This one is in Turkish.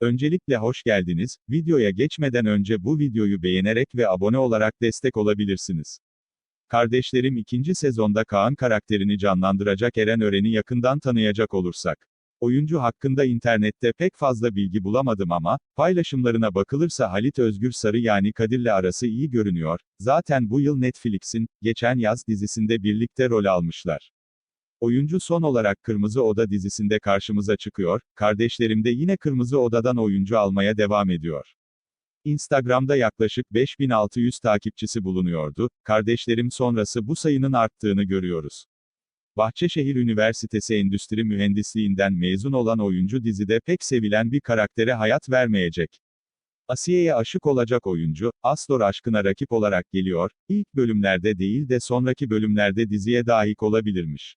Öncelikle hoş geldiniz. Videoya geçmeden önce bu videoyu beğenerek ve abone olarak destek olabilirsiniz. Kardeşlerim ikinci sezonda Kaan karakterini canlandıracak Eren Ören'i yakından tanıyacak olursak. Oyuncu hakkında internette pek fazla bilgi bulamadım ama, paylaşımlarına bakılırsa Halit Özgür Sarı yani Kadir'le arası iyi görünüyor, zaten bu yıl Netflix'in, geçen yaz dizisinde birlikte rol almışlar. Oyuncu son olarak Kırmızı Oda dizisinde karşımıza çıkıyor, kardeşlerim de yine Kırmızı Oda'dan oyuncu almaya devam ediyor. Instagram'da yaklaşık 5600 takipçisi bulunuyordu, kardeşlerim sonrası bu sayının arttığını görüyoruz. Bahçeşehir Üniversitesi Endüstri Mühendisliğinden mezun olan oyuncu dizide pek sevilen bir karaktere hayat vermeyecek. Asiye'ye aşık olacak oyuncu, Astor aşkına rakip olarak geliyor, ilk bölümlerde değil de sonraki bölümlerde diziye dahil olabilirmiş.